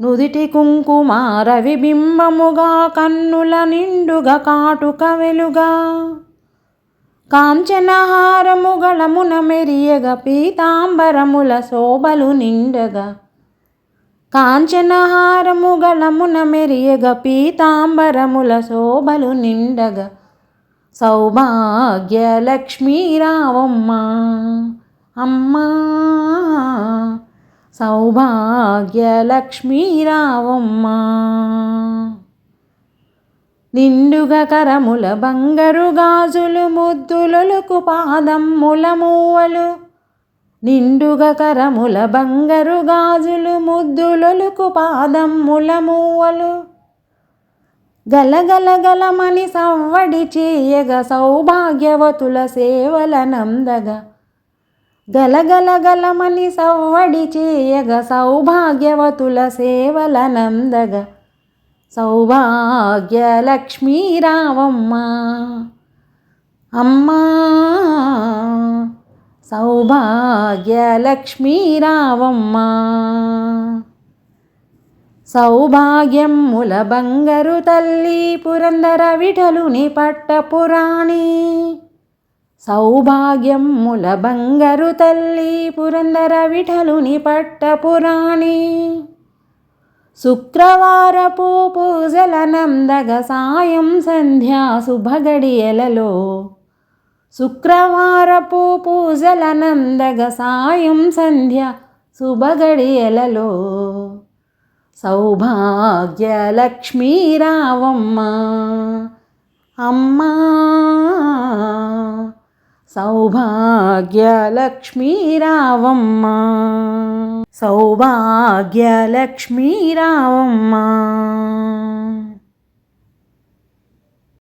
నుదిటి కుంకుమార విబింబముగా కన్నుల నిండుగా కాటుక వెలుగా. కాంచనహారముగళమున మెరియగ పీతాంబరముల శోభలు నిండగా. కాంచనహారముగళమున మెరియగ పీతాంబరముల శోభలు నిండగా. సౌభాగ్యలక్ష్మీ రావమ్మ అమ్మా. సౌభాగ్యలక్ష్మీరావమ్మ. నిండుగా కరముల బంగారు గాజులు ముద్దులొలుకు పాదమ్ముల మూవలు. నిండుగా కరముల బంగారు గాజులు ముద్దులొలుకు పాదమ్ముల మూవలు. గలగల గలమని సవ్వడి చేయగ సౌభాగ్యవతుల సేవల నందగా గలగల గలమని సవ్వడి చేయగ సౌభాగ్యవతుల సేవల నందగ. సౌభాగ్యలక్ష్మీ రావమ్మ. అమ్మా సౌభాగ్యలక్ష్మీ రావమ్మ. సౌభాగ్యముల బంగరు తల్లి పురందర విఠలుని పట్టపురాణి సౌభాగ్యముల బంగరు తల్లి పురందర విఠలుని పట్టపురాణి శుక్రవారపు పూజల నందగ సాయం సంధ్యా శుభగడియలలో. శుక్రవారపు పూజల నందగ సాయం సంధ్య శుభగడియలలో. సౌభాగ్య లక్ష్మీరావమ్మ అమ్మా సౌభాగ్యలక్ష్మీరావమ్మ. రావమ్మ రావమ్మ